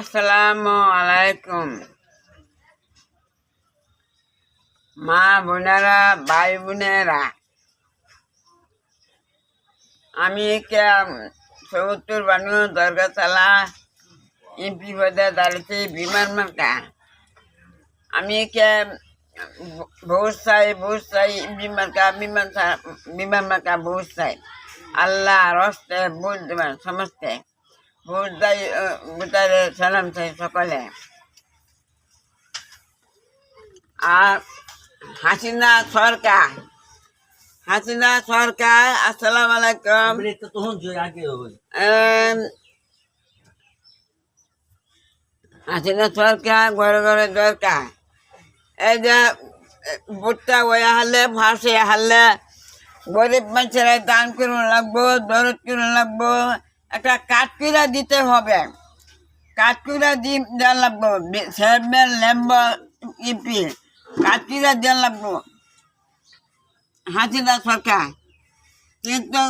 আসসালামু আলাইকুম। মা বোনেরা, ভাই বোনেরা, আমি কে সত্তর বানু দরগাতলা এমপি পদে দাঁড়িয়েছি বিমান মার্কা। আমি কে বহুত চাই বহুত চাই বিমান কা বিমান বিমান মার্কা বহুত চাই আল্লাহ রস্তে বুঝ দেবেন, সমস্তে। বুঝদাই সালাম চাই সকলে। আর হাসিনা সরকার হাসিনা সরকার আসসালাম আলাইকুম। হাসিনা সরকার ঘরে ঘরে দরকার। এই যে ভুট্টা ওয়া হারলে ফাঁসে হারলে গরিব মানুষেরা দান করুন লাগবো দরদ করুন লাগবো। একটা কাঠকিরা দিতে হবে। কাঠকিরা দিয়ে দেওয়া লাগবো। Chairman লেম্বার E P. কাঠকিরা দেওয়া লাগবো। হাসিদা সরকার কিন্তু